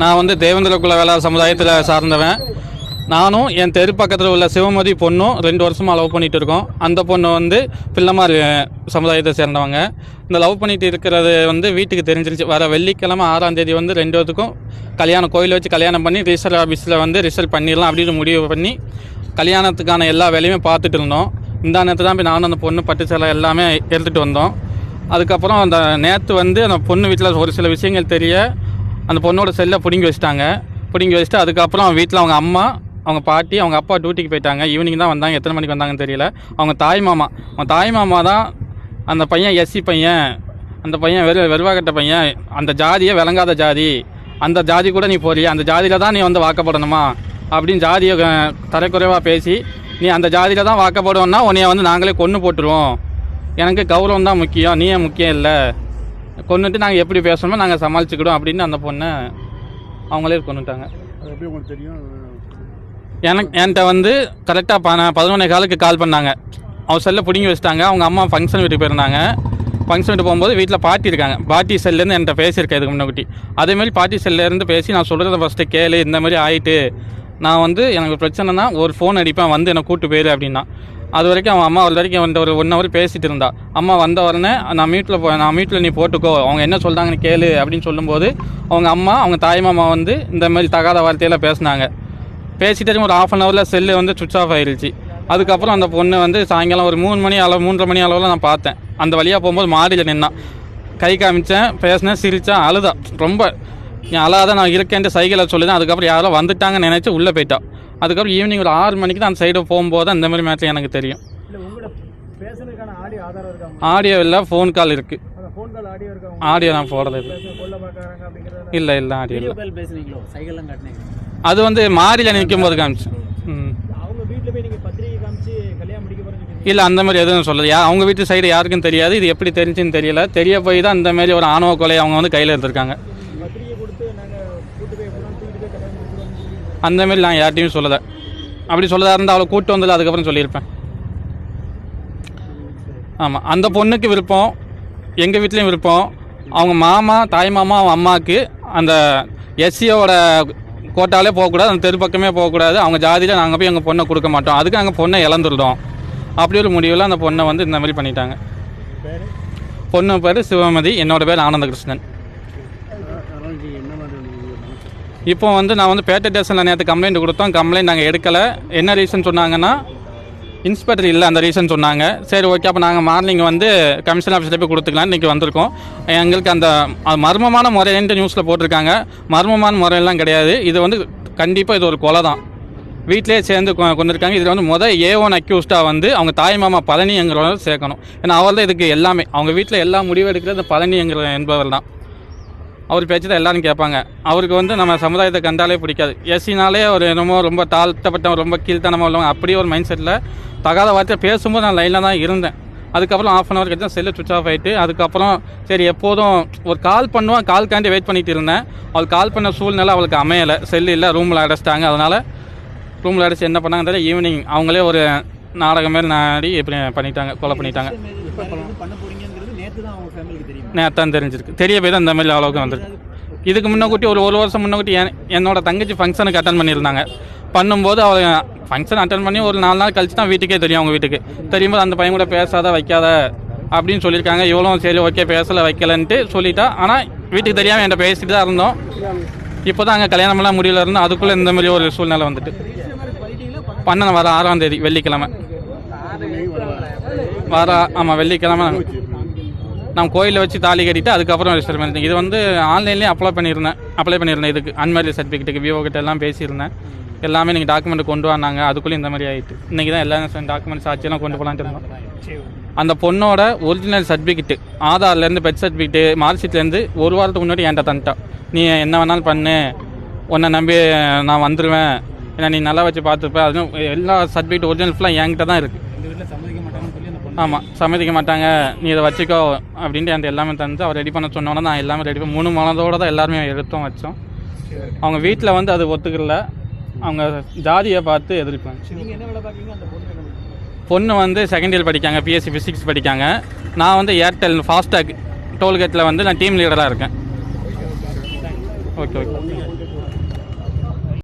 நான் வந்து தேவேந்திர குல வேளாண் சமுதாயத்தில் சார்ந்தவன். நானும் என் தெரு பக்கத்தில் உள்ள சிவமதி பொண்ணும் ரெண்டு வருஷமாக லவ் பண்ணிட்டு இருக்கோம். அந்த பொண்ணு வந்து பிள்ளைமார் சமுதாயத்தை சேர்ந்தவங்க. இந்த லவ் பண்ணிட்டு இருக்கிறது வந்து வீட்டுக்கு தெரிஞ்சிருச்சு. வர வெள்ளிக்கிழமை ஆறாம் தேதி வந்து ரெண்டு பேத்துக்கும் கல்யாணம் கோயில் வச்சு கல்யாணம் பண்ணி ரிஜிஸ்டர் ஆஃபீஸில் வந்து ரிசல்ட் பண்ணிடலாம் அப்படின்னு முடிவு பண்ணி கல்யாணத்துக்கான எல்லா வேலையுமே பார்த்துட்டு இருந்தோம். இந்த நேரத்தில் தான் போய் நானும் அந்த பொண்ணு பட்டு சேலை எல்லாமே எடுத்துகிட்டு வந்தோம். அதுக்கப்புறம் அந்த நேற்று வந்து அந்த பொண்ணு வீட்டில் ஒரு சில விஷயங்கள் தெரிய அந்த பொண்ணோட செல்லை பிடுங்கி வச்சுட்டாங்க. பிடுங்கி வச்சுட்டு அதுக்கப்புறம் வீட்டில் அவங்க அம்மா அவங்க பாட்டி அவங்க அப்பா டியூட்டிக்கு போயிட்டாங்க. ஈவினிங் தான் வந்தாங்க. எத்தனை மணிக்கு வந்தாங்கன்னு தெரியல. அவங்க தாய் மாமா. அவங்க தாய் மாமா தான் அந்த பையன் எஸ்சி பையன். அந்த பையன் வெறு வெறுவாகட்ட பையன். அந்த ஜாதியே விளங்காத ஜாதி. அந்த ஜாதி கூட நீ போறியா? அந்த ஜாதியில் தான் நீ வந்து வாக்கப்படணுமா அப்படின்னு ஜாதியை தரக்குறைவாக தரைக்குறைவாக பேசி நீ அந்த ஜாதியில் தான் வாக்கப்படுவோன்னா உன்னைய வந்து நாங்களே கொன்று போட்டுருவோம். எனக்கு கௌரவம் தான் முக்கியம். நீ ஏன் முக்கியம் இல்லை? கொண்டுட்டு நாங்கள் எப்படி பேசணுமோ நாங்கள் சமாளிச்சுக்கிடுவோம் அப்படின்னு அந்த பொண்ணை அவங்களே கொண்டுட்டாங்க. அது எப்படி உங்களுக்கு தெரியும்? எனக்கு என்கிட்ட வந்து கரெக்டாக ப பதினொன்னே காலுக்கு கால் பண்ணாங்க. அவன் செல்லை பிடுங்கி வச்சுட்டாங்க. அவங்க அம்மா ஃபங்க்ஷன் வீட்டுக்கு போயிருந்தாங்க. ஃபங்க்ஷன் வீட்டு போகும்போது வீட்டில் பாட்டி இருக்காங்க. பாட்டி செல்லேருந்து என்கிட்ட பேசியிருக்கேன் இதுக்கு முன்னாடி. அதேமாரி பாட்டி செல்லேருந்து பேசி நான் சொல்கிறத ஃபஸ்ட்டு கேளு இந்த மாதிரி ஆயிட்டு. நான் வந்து எனக்கு பிரச்சனைனா ஒரு ஃபோன் அடிப்பேன் வந்து என்னை கூட்டு போயிரு அப்படின்னா. அது வரைக்கும் அவன் அம்மா ஒரு வரைக்கும் வந்து ஒரு ஒன் ஹவர் பேசிட்டு இருந்தா. அம்மா வந்த உடனே நான் மீட்டில் போ நான் மீட்டில் நீ போட்டுக்கோ. அவங்க என்ன சொல்கிறாங்கன்னு கேளு அப்படின்னு சொல்லும்போது அவங்க அம்மா அவங்க தாய் மாமா வந்து இந்த மாதிரி தகாத வார்த்தையெல்லாம் பேசினாங்க. பேசிட்டு ஒரு ஆஃப் அன் ஹவரில் செல்லு வந்து சுவிச் ஆஃப் ஆயிடுச்சு அதுக்கப்புறம் அந்த பொண்ணு வந்து சாயங்காலம் ஒரு மூணு மணி அளவு மூன்றரை மணி அளவில் நான் பார்த்தேன். அந்த வழியாக போகும்போது மாடியில் நின்னான். கை காமிச்சேன் பேசினேன் சிரித்தேன் அழுதா ரொம்ப நீ அழாத நான் இருக்கேன்ட்டு சைக்கிளை சொல்லிதான். அதுக்கப்புறம் யாரோ வந்துட்டாங்கன்னு நினச்சி உள்ளே போயிட்டான் அதுக்கப்புறம் ஈவினிங் ஒரு ஆறு மணிக்கு தான் அந்த சைடு போகும்போது தான் இந்த மாதிரி மேட்ச் எனக்கு தெரியும். இல்லை ஆடியோ ஆதாரம் இருக்கா ஆடியோ இல்லை ஃபோன் கால் இருக்குது அந்த ஆடியோ இருக்கா ஆடியோ நான் போடலை அப்படிங்கிறத இல்லை இல்லை ஆடியோ இல்லை. அது வந்து மாடியில் நிற்கும் போது காமிச்சு ம் இல்லை அந்த மாதிரி எதுவும் சொல்லல யா அவங்க வீட்டு சைடு யாருக்கும் தெரியாது. இது எப்படி தெரிஞ்சுன்னு தெரியல. தெரிய போய் தான் இந்த மாதிரி ஒரு ஆணவ கொலை அவங்க வந்து கையில் எடுத்திருக்காங்க பத்திரிகை கொடுத்து நாங்கள் கூட்டு போய் எப்படின்னா தூக்கிட்டு போய் கல்யாணம் முடிக்கிறோம் அந்த மாதிரி நான் யார்ட்டையும் சொல்லலை. அப்படி சொல்லதா இருந்தால் அவளை கூட்டு வந்ததில் அதுக்கப்புறம் சொல்லியிருப்பேன். ஆமாம் அந்த பொண்ணுக்கு விருப்பம் எங்கள் வீட்லேயும் விருப்பம். அவங்க மாமா தாய் மாமா அவங்க அம்மாவுக்கு அந்த எஸ்சியோட கோட்டாலே போகக்கூடாது அந்த தெரு பக்கமே போகக்கூடாது. அவங்க ஜாதியில் நாங்கள் போய் எங்கள் பொண்ணை கொடுக்க மாட்டோம். அதுக்கு நாங்கள் பொண்ணை இழந்துருந்தோம் அப்படி ஒரு முடிவில் அந்த பொண்ணை வந்து இந்த மாதிரி பண்ணிட்டாங்க. பொண்ணு பேர் சிவமதி என்னோட பேர் ஆனந்தகிருஷ்ணன் என்ன மாதிரி இப்போ வந்து நான் வந்து பேட்டை ஸ்டேஷனில் நேற்று கம்ப்ளைண்ட் கொடுத்தோம். கம்ப்ளைண்ட் நாங்கள் எடுக்கலை. என்ன ரீசன் சொன்னாங்கன்னா இன்ஸ்பெக்டர் இல்லை அந்த ரீசன் சொன்னாங்க. சரி ஓகே அப்போ நாங்கள் மார்னிங் வந்து கமிஷன் ஆஃபீஸில் போய் கொடுத்துக்கலாம் இன்றைக்கி வந்திருக்கோம். எங்களுக்கு அந்த மர்மமான முறைன்ட்டு நியூஸில் போட்டிருக்காங்க. மர்மமான முறையெல்லாம் கிடையாது. இது வந்து கண்டிப்பாக இது ஒரு கொலை தான் வீட்டிலே சேர்ந்து கொ- கொண்டிருக்காங்க. இதில் வந்து முதல் ஏ ஒன் அக்யூஸ்டாக வந்து அவங்க தாய் மாமா பழனிங்கிறவங்க சேர்க்கணும். ஏன்னா அவர் தான் இதுக்கு எல்லாமே. அவங்க வீட்டில் எல்லா முடிவு எடுக்கிறது பழனிங்கிற என்பவர் தான் அவர் பேச்சு தான் எல்லாரும் கேட்பாங்க. அவருக்கு வந்து நம்ம சமுதாயத்தை கண்டாலே பிடிக்காது. எஸ்சினாலே அவர் என்னமோ ரொம்ப தாழ்த்தப்பட்டவன் ரொம்ப கீழ்த்தனமாக உள்ளவங்க. அப்படியே ஒரு மைண்ட் செட்டில் தகாத வார்த்தை பேசும்போது நான் லைனில் தான் இருந்தேன். அதுக்கப்புறம் ஆஃப் அன் அவர் கழிச்சு செல்லு சுவிச் ஆஃப் ஆகிட்டு அதுக்கப்புறம் சரி எப்போதும் ஒரு கால் பண்ணுவான் கால்காண்டி வெயிட் பண்ணிட்டு இருந்தேன். அவள் கால் பண்ண சூழ்நிலை அவளுக்கு அமையலை. செல்லு இல்லை ரூமில் அடைச்சிட்டாங்க. அதனால் ரூமில் அடைச்சி என்ன பண்ணாங்க தெரியல ஈவினிங் அவங்களே ஒரு நாடகம் மாரி நாடி இப்படி பண்ணிட்டாங்க கொலை பண்ணிட்டாங்க. நேத்தான் தெரிஞ்சிருக்கு. தெரிய போய் தான் இந்த மாதிரி அளவுக்கு வந்திருக்கு. இதுக்கு முன்னக்கூட்டி ஒரு ஒரு வருஷம் முன்னக்கூட்டி என் என்னோட தங்கச்சி ஃபங்க்ஷனுக்கு அட்டன் பண்ணியிருந்தாங்க. பண்ணும்போது அவள் ஃபங்க்ஷன் அட்டன் பண்ணி ஒரு நாலு நாள் கழிச்சு தான் வீட்டுக்கே தெரியும் அவங்க வீட்டுக்கு. தெரியும்போது அந்த பையன் கூட பேசாத வைக்காத அப்படின்னு சொல்லியிருக்காங்க. இவ்வளோ சரி ஓகே பேசலை வைக்கலன்ட்டு சொல்லிட்டா. ஆனால் வீட்டுக்கு தெரியாமல் என்கிட்ட பேசிட்டு தான் இருந்தோம். இப்போ தான் அங்கே கல்யாணமெல்லாம் முடியல இருந்தோம் அதுக்குள்ளே இந்த மாதிரி ஒரு சூழ்நிலை வந்துட்டு. பண்ண வர ஆறாம் தேதி வெள்ளிக்கிழமை. வர ஆமாம் வெள்ளிக்கிழமை. நான் கோயிலில் வச்சு தாலி கட்டிட்டு அதுக்கப்புறம் ரிஜிஸ்டர் பண்ணிட்டேன் இது வந்து ஆன்லைன்லேயே அப்ளை பண்ணியிருந்தேன். அப்ளை பண்ணியிருந்தேன் இதுக்கு. அன்மேரேஜ் சர்டிஃபிகேட்டுக்கு விவோ கிட்ட எல்லாம் பேசியிருந்தேன். எல்லாமே நீங்கள் டாக்குமெண்ட் கொண்டு வந்தாங்க. அதுக்குள்ளே இந்த மாதிரி ஆயிட்டு. இன்றைக்கி தான் எல்லா டாக்குமெண்ட்ஸ் ஆட்சியெல்லாம் கொண்டு போகலான்ட்டு இருந்தோம். அந்த பொண்ணோட ஒரிஜினல் சர்டிஃபிகேட்டு ஆதார்லேருந்து பெர்த் சர்டிஃபிகேட்டு மார்க் ஷீட்லேருந்து ஒரு வாரத்துக்கு முன்னாடி என்கிட்ட தந்துட்டான் நீ என்ன வேணாலும் பண்ணு. உன்னை நம்பி நான் வந்துடுவேன் ஏன்னா நீ நல்லா வச்சு பார்த்துப்பேன் அதுவும் எல்லா சர்டிஃபிகேட் ஒரிஜினல் ஃபுல்லாக என்கிட்ட தான் இருக்குது எங்க வீட்டுல சம்மதிக்க மாட்டாங்கன்னு சொல்லி அந்த பொண்ணு ஆமாம் சம்மதிக்க மாட்டாங்க. நீ இதை வச்சுக்கோ அப்படின்ட்டு என்கிட்ட எல்லாமே தந்து அவர் ரெடி பண்ண சொன்னோன்னே நான் எல்லாமே ரெடி பண்ணி மூணு மனதோடு தான் எல்லாருமே எடுத்தோம் வச்சோம். அவங்க வீட்டில் வந்து அது ஒத்துக்கல. அவங்க ஜாதியை பார்த்து எதிர்ப்பாங்க? பொண்ணு வந்து செகண்ட் இயர் படிக்காங்க பிஎஸ்சி ஃபிசிக்ஸ் படிக்காங்க. நான் வந்து ஏர்டெல் ஃபாஸ்டாக் டோல்கேட்டில் வந்து நான் டீம் லீடராக இருக்கேன். Okay okay